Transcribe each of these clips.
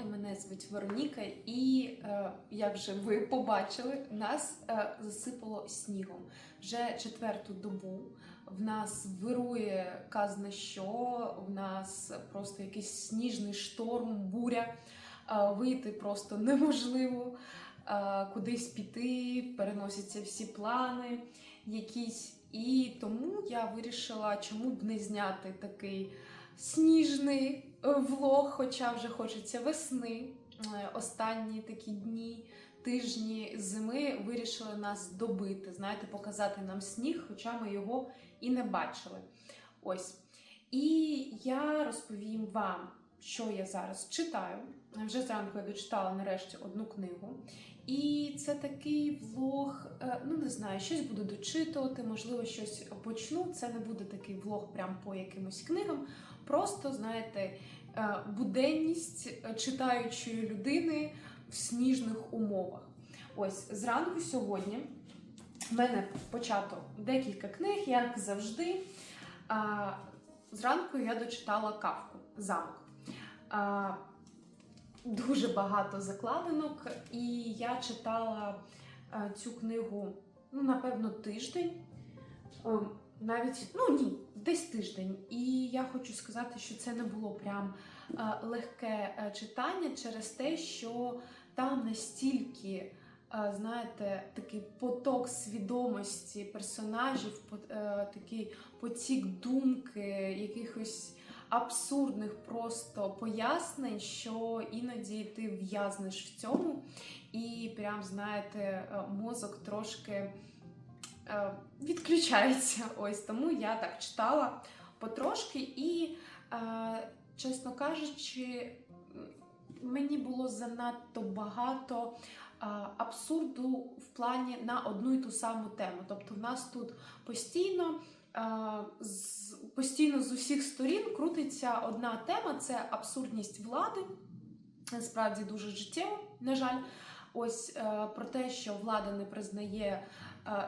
каналі. Мене звуть Вероніка, і е, як вже ви побачили, нас е, засипало снігом вже четверту добу. В нас вирує казна що, в нас просто якийсь сніжний шторм, буря. Е, вийти просто неможливо, кудись піти, переносяться всі плани якісь. І тому я вирішила, чому б не зняти такий сніжний влог, хоча вже хочеться весни. Е, Останні такі дні, тижні зими вирішили нас добити, знаєте, показати нам сніг, хоча ми його і не бачили. Ось. І я розповім вам, що я зараз читаю. Вже зранку я дочитала нарешті одну книгу. І це такий влог, е, ну не знаю, щось буду дочитувати, можливо, щось почну. Це не буде такий влог прям по якимось книгам. Просто, знаєте, е, буденність е, читаючої людини в сніжних умовах. Ось зранку сьогодні в мене почато декілька книг, як завжди. Зранку я дочитала кавку замок. Дуже багато закладинок, і я читала цю книгу, ну, напевно, тиждень. Навіть ну ні, десь тиждень. І я хочу сказати, що це не було прям е, легке е, читання через те, що там настільки, е, знаєте, такий поток свідомості персонажів, такий потік думки, якихось абсурдних просто пояснень, що іноді ти в'язнеш в цьому, і прям знаєте, мозок трошки відключається. Ось тому я так читала потрошки, і, е, чесно кажучи, мені було занадто багато е, абсурду в плані на одну і ту саму тему. Тобто, в нас тут постійно. е, постійно з усіх сторін крутиться одна тема це абсурдність влади. Насправді дуже життєво, на жаль. Ось е, про те, що влада не признає е,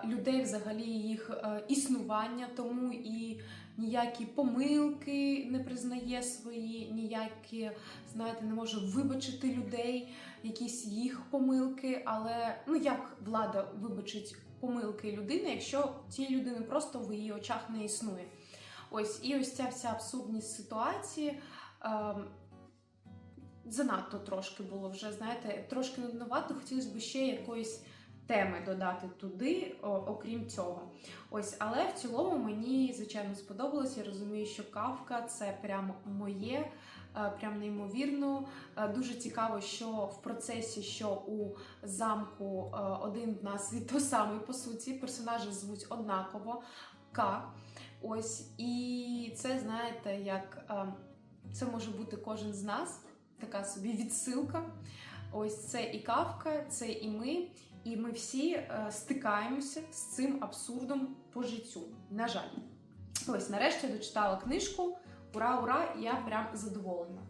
людей взагалі їх е, існування, тому і ніякі помилки не признає свої, ніякі, знаєте, не може вибачити людей, якісь їх помилки. Але ну як влада вибачить помилки людини, якщо цієї людини просто в її очах не існує? Ось і ось ця вся абсурдність ситуації. ем, занадто трошки було вже, знаєте, трошки нудновато, хотілося б ще якоїсь теми додати туди, о- окрім цього. Ось, але в цілому мені, звичайно, сподобалось. Я розумію, що кавка це прям моє, е, прям неймовірно. Е, Дуже цікаво, що в процесі, що у замку е, один в нас і той самий, по суті, персонажі звуть однаково К. Ось, і це, знаєте, як це може бути кожен з нас така собі відсилка. Ось це і кавка, це і ми, і ми всі е, стикаємося з цим абсурдом по життю. На жаль. Ось, нарешті я дочитала книжку. Ура, ура! Я прям задоволена.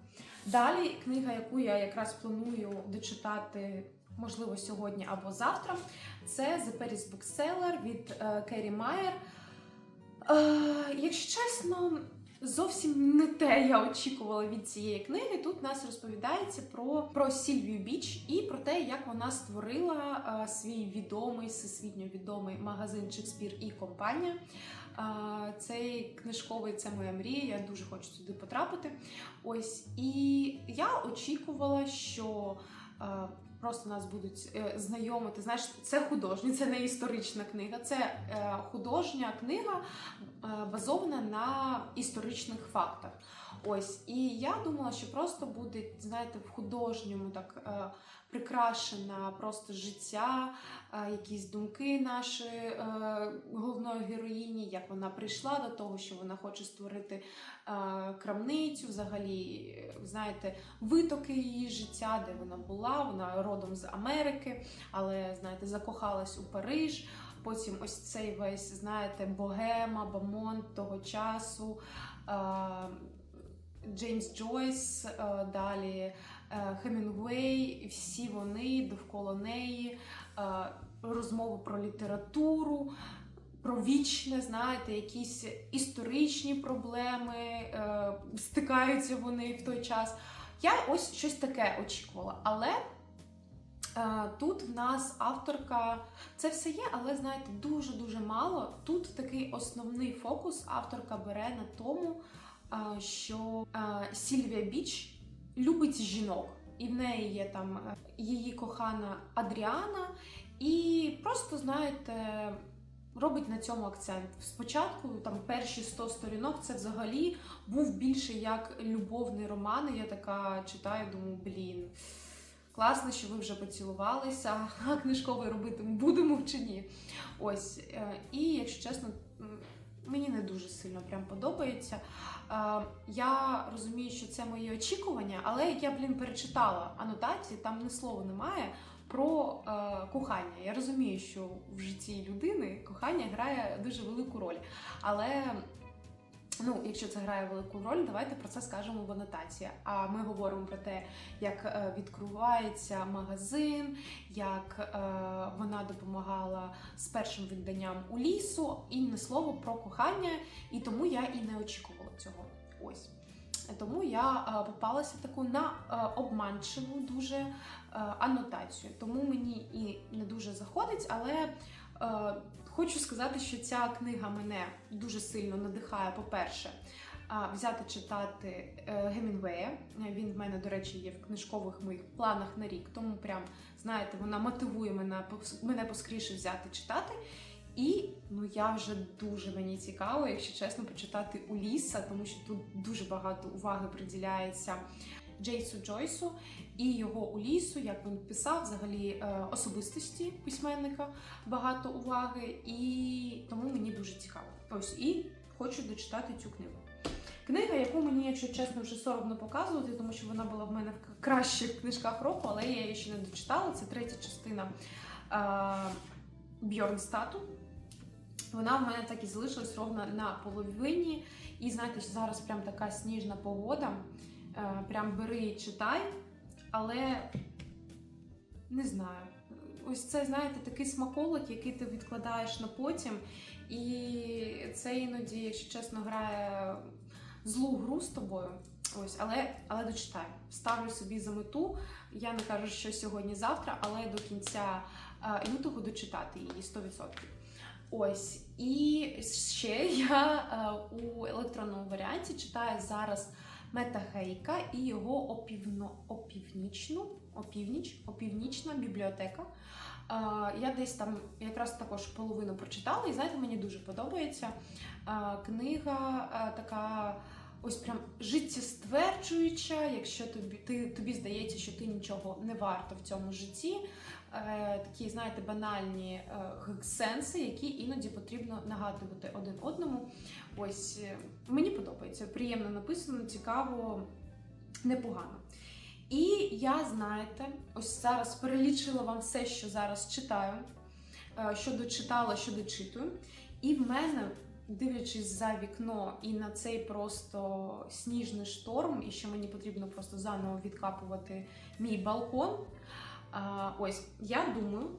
Далі книга, яку я якраз планую дочитати, можливо, сьогодні або завтра, це The Paris Bookseller від е, Керрі Майер. Е, якщо чесно, зовсім не те я очікувала від цієї книги. Тут нас розповідається про, про Сільвію Біч те, як вона створила е, свій відомий, всесвітньо відомий магазин Шекспір і компанія. Е, цей книжковий це моя мрія. Я дуже хочу туди потрапити. Ось і я очікувала, що. е, Просто нас будуть знайомити. Знаєш, це художня, це не історична книга, це художня книга, базована на історичних фактах. Ось, і я думала, що просто буде, знаєте, в художньому так прикрашена просто життя, е, якісь думки нашої е, головної героїні, як вона прийшла до того, що вона хоче створити е, крамницю, взагалі, знаєте, витоки її життя, де вона була. Вона родом з Америки, але знаєте, закохалась у Париж. Потім ось цей весь, знаєте, богема, бамонт того часу. Джеймс Джойс, далі Хемінгуей, всі вони довкола неї, е, розмови про літературу, про вічне, знаєте, якісь історичні проблеми, е, стикаються вони в той час. Я ось щось таке очікувала. Але е, тут в нас авторка, це все є, але знаєте, дуже-дуже мало. Тут такий основний фокус авторка бере на тому, е, що е, Сільвія Біч любить жінок, і в неї є там е, її кохана Адріана, і просто, знаєте, робить на цьому акцент. Спочатку там перші 100 сторінок це взагалі був більше як любовний роман. І я така читаю, думаю, блін. Класно, що ви вже поцілувалися, а книжковий робити будемо чи ні. Ось. е, І якщо чесно, мені не дуже сильно прям подобається. Е, Я розумію, що це мої очікування, але як я, блін, перечитала анотації, там ні слова немає про е, кохання. Я розумію, що в житті людини кохання грає дуже велику роль. Але ну, якщо це грає велику роль, давайте про це скажемо в анотації. А ми говоримо про те, як е, відкривається магазин, як е, вона допомагала з першим відданням у лісу, і не слово про кохання, і тому я і не очікувала цього. Ось. Тому я е, попалася таку на обманчиву дуже анотацію. Тому мені і не дуже заходить, але хочу сказати, що ця книга мене дуже сильно надихає, по-перше, е, взяти читати е, Гемінгвея. Він в мене, до речі, є в книжкових моїх планах на рік. Тому прям знаєте, вона мотивує мене мене поскоріше взяти читати. І ну я вже дуже мені цікаво, якщо чесно, почитати Уліса, тому що тут дуже багато уваги приділяється Джейсу Джойсу і його Улісу, як він писав, взагалі е, особистості письменника багато уваги, і тому мені дуже цікаво. Ось і хочу дочитати цю книгу. Книга, яку мені, якщо чесно, вже соромно показувати, тому що вона була в мене в кращих книжках року, але я її ще не дочитала. Це третя частина е, Бьорнстату. Вона в мене так і залишилась ровно на половині. І знаєте, зараз прям така сніжна погода. Е, Прям бери і читай. Але не знаю. Ось це, знаєте, такий смаколик, який ти відкладаєш на потім. І це іноді, якщо чесно, грає злу гру з тобою. Ось, але, але дочитаю. Ставлю собі за мету. Я не кажу, що сьогодні-завтра, але до кінця е, лютого дочитати її 100%. Ось. І ще я е, у електронному варіанті читаю зараз Мета Гейка і його опівно, опівнічну, опівніч, опівнічна бібліотека. Я десь там якраз також половину прочитала, і знаєте, мені дуже подобається. Книга така. Ось прям життєстверджуюча, якщо тобі ти, тобі здається, що ти нічого не варто в цьому житті. Е, такі, знаєте, банальні е, сенси, які іноді потрібно нагадувати один одному. Ось е, мені подобається, приємно написано, цікаво, непогано. І я, знаєте, ось зараз перелічила вам все, що зараз читаю, що дочитала, що дочитую. І в мене, дивлячись за вікно і на цей просто сніжний шторм, і що мені потрібно просто заново відкапувати мій балкон. А, ось, я думаю,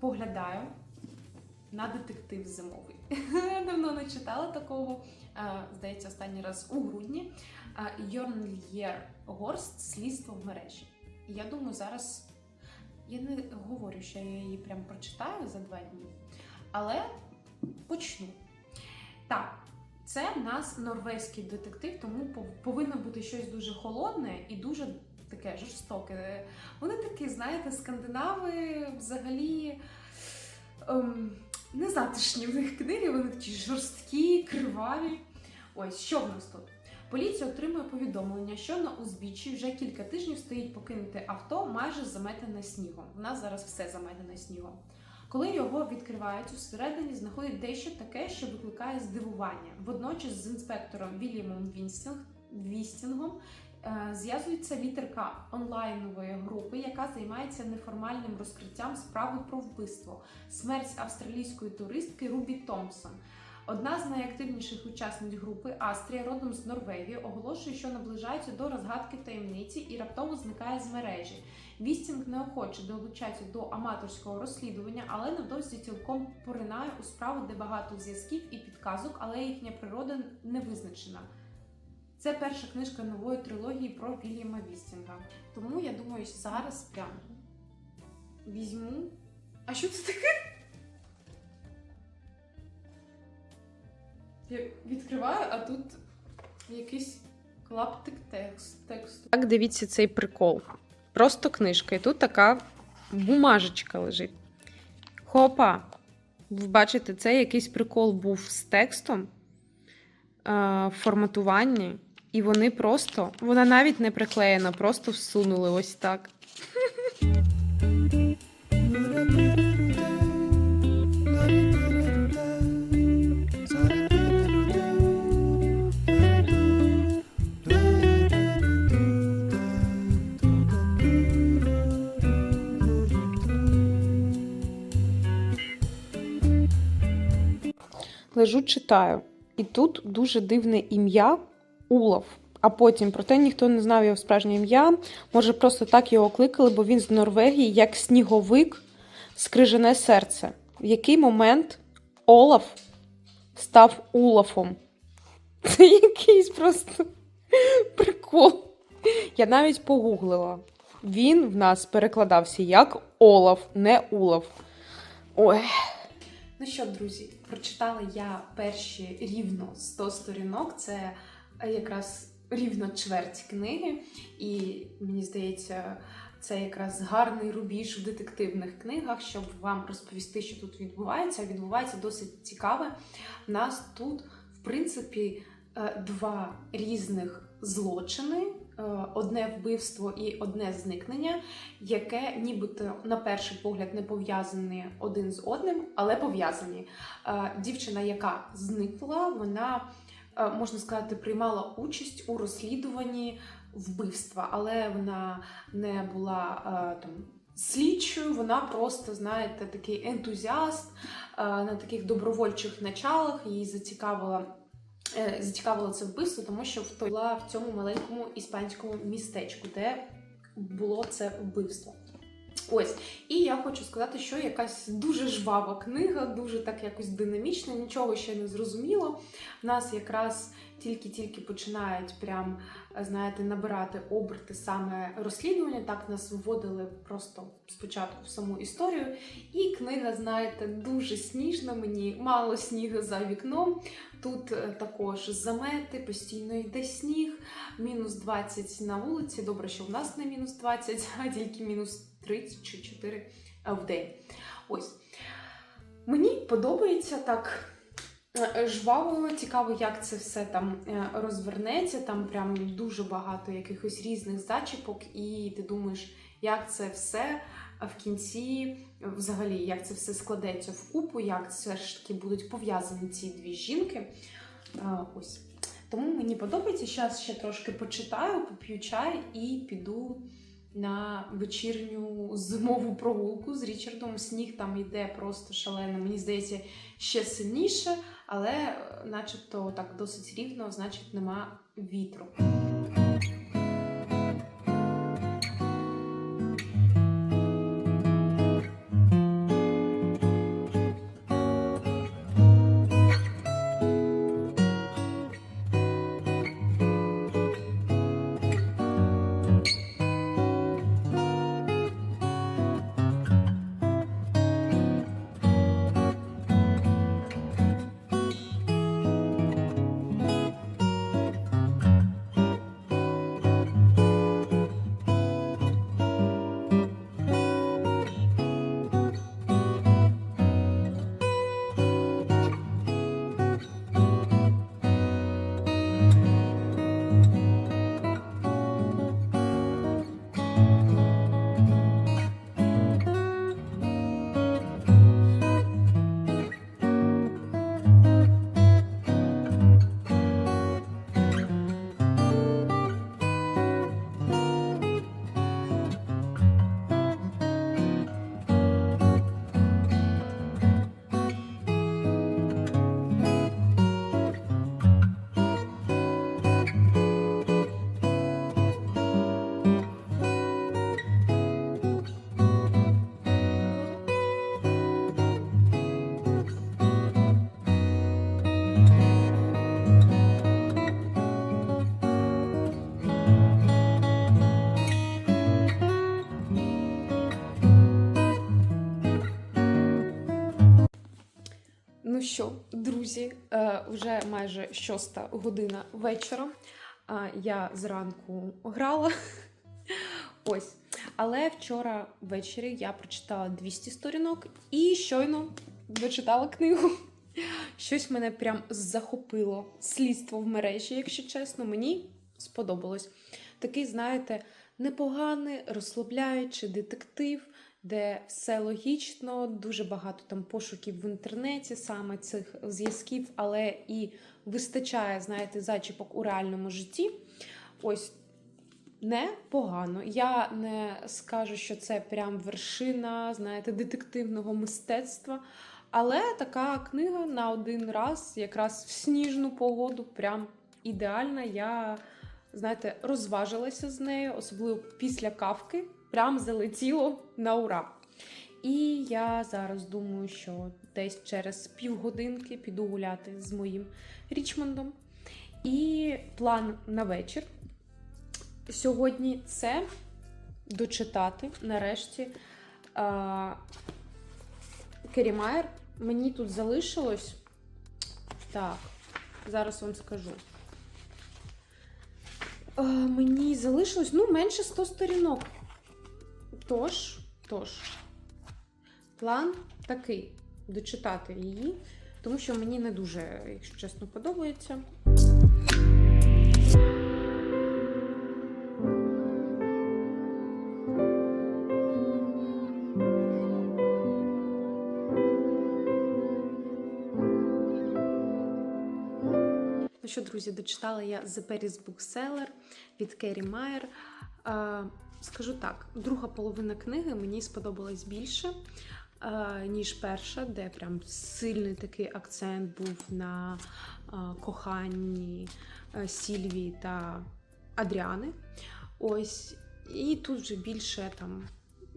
поглядаю на детектив зимовий. Давно не читала такого. А, здається, останній раз у грудні. Йорнл'єр Горст Слідство в мережі. Я думаю, зараз я не говорю, що я її прям прочитаю за два дні, але почну. Так, це в нас норвезький детектив, тому повинно бути щось дуже холодне і дуже таке жорстоке. Вони такі, знаєте, скандинави взагалі ем, незатишні в них книги, вони такі жорсткі, криваві. Ось що в нас тут? Поліція отримує повідомлення, що на узбіччі вже кілька тижнів стоїть покинуте авто, майже заметене снігом. У нас зараз все заметене снігом. Коли його відкривають, усередині знаходять дещо таке, що викликає здивування. Водночас з інспектором Вільямом Вінстінг, Вістінгом е, зв'язується літерка онлайнової групи, яка займається неформальним розкриттям справи про вбивство, смерть австралійської туристки Рубі Томпсон. Одна з найактивніших учасниць групи Астрія, родом з Норвегії, оголошує, що наближається до розгадки таємниці і раптово зникає з мережі. Вістінг неохоче долучається до аматорського розслідування, але невдовзі цілком поринає у справи, де багато зв'язків і підказок, але їхня природа не визначена. Це перша книжка нової трилогії про Вільяма Вістінга. Тому я думаю, зараз прям візьму. А що це таке? Я відкриваю, а тут якийсь клаптик текст, тексту. Так, дивіться цей прикол. Просто книжка. І тут така бумажечка лежить. Хопа! Ви бачите, це якийсь прикол був з текстом е, форматуванні. І вони просто, вона навіть не приклеєна, просто всунули ось так. Лежу, читаю. І тут дуже дивне ім'я Улов. А потім, проте ніхто не знав його справжнє ім'я. Може, просто так його кликали, бо він з Норвегії, як сніговик, скрижене серце. В який момент Олаф став Улафом? Це якийсь просто прикол. Я навіть погуглила. Він в нас перекладався як Олаф, не Улаф. Ой. Ну що, друзі, прочитала я перші рівно 100 сторінок. Це якраз рівно чверть книги, і мені здається, це якраз гарний рубіж в детективних книгах, щоб вам розповісти, що тут відбувається. Відбувається досить цікаве. У нас тут, в принципі, е, два різних злочини. е, Одне вбивство і одне зникнення, яке нібито на перший погляд не пов'язані один з одним, але пов'язані. Е, Дівчина, яка зникла, вона можна сказати, приймала участь у розслідуванні вбивства, але вона не була е, там. Слідчою, вона просто, знаєте, такий ентузіаст е, на таких добровольчих началах. Її зацікавила, е, зацікавило це вбивство, тому що була в цьому маленькому іспанському містечку, де було це вбивство. Ось, і я хочу сказати, що якась дуже жвава книга, дуже так якось динамічна, нічого ще не зрозуміло. В нас якраз тільки-тільки починають прям, знаєте, набирати оберти саме розслідування. Так нас вводили просто спочатку в саму історію. І книга, знаєте, дуже сніжна. Мені мало снігу за вікном. Тут е, також замети, постійно йде сніг, мінус 20 на вулиці. Добре, що в нас не мінус 20, а тільки мінус 30 чи 4 в день. Ось. Мені подобається так е, жваво, цікаво, як це все там е, розвернеться. Там прям дуже багато якихось різних зачіпок, і ти думаєш, як це все в кінці, взагалі, як це все складеться в купу, як все ж таки будуть пов'язані ці дві жінки. Е, Ось. Тому мені подобається. Зараз ще трошки почитаю, поп'ю чай і піду на вечірню зимову прогулку з Річардом. Сніг там йде просто шалено. Мені здається, ще сильніше, але е, начебто так досить рівно, значить, нема вітру. Що, друзі, е, вже майже шоста година вечора. Я зранку грала. Ось. Але вчора ввечері я прочитала 200 сторінок і щойно дочитала книгу. Щось мене прям захопило. Слідство в мережі, якщо чесно, мені сподобалось. Такий, знаєте, непоганий, розслабляючий детектив, де все логічно, дуже багато там пошуків в інтернеті, саме цих зв'язків, але і вистачає, знаєте, зачіпок у реальному житті. Ось непогано. Я не скажу, що це прям вершина, знаєте, детективного мистецтва. Але така книга на один раз, якраз в сніжну погоду, прям ідеальна. Я, знаєте, розважилася з нею, особливо після кавки, прям залетіло на ура. І я зараз думаю, що десь через півгодинки піду гуляти з моїм Річмондом. І план на вечір сьогодні це дочитати нарешті. А, Керрі Майер. Мені тут залишилось. Так, зараз вам скажу. Мені залишилось ну, менше 100 сторінок. Тож, тож, план такий: дочитати її, тому що мені не дуже, якщо чесно, подобається. Ну що, друзі, дочитала я The Paris Bookseller від Керрі Майер. Скажу так, друга половина книги мені сподобалась більше, е, ніж перша, де прям сильний такий акцент був на е, коханні е, Сільвії та Адріани. Ось, і тут вже більше там,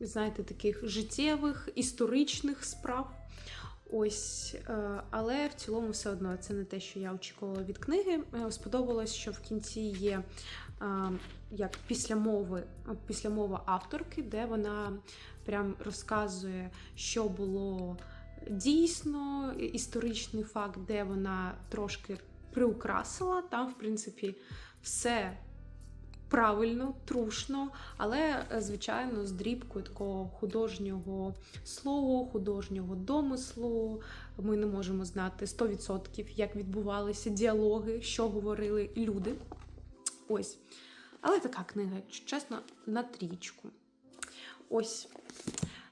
знаєте, таких життєвих, історичних справ. Ось, але в цілому все одно це не те, що я очікувала від книги. Сподобалось, що в кінці є як післямови, післямова авторки, де вона прям розказує, що було дійсно, історичний факт, де вона трошки приукрасила. Там, в принципі, все правильно, трушно, але, звичайно, з дрібкою такого художнього слова, художнього домислу. Ми не можемо знати 100%, як відбувалися діалоги, що говорили люди. Ось. Але така книга, чесно, на трічку. Ось.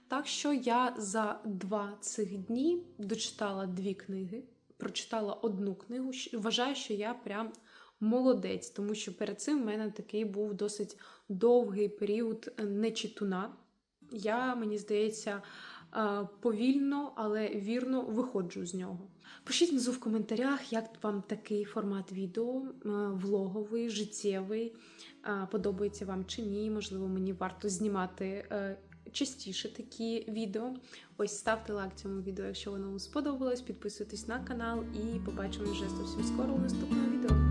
Так що я за два цих дні дочитала дві книги, прочитала одну книгу. Вважаю, що я прям молодець, тому що перед цим в мене такий був досить довгий період нечитуна. Я, мені здається, повільно, але вірно виходжу з нього. Пишіть внизу в коментарях, як вам такий формат відео, е, влоговий, життєвий. Е, Подобається вам чи ні. Можливо, мені варто знімати е, частіше такі відео. Ось ставте лайк цьому відео, якщо воно вам сподобалось. Підписуйтесь на канал і побачимо вже зовсім скоро у наступному відео.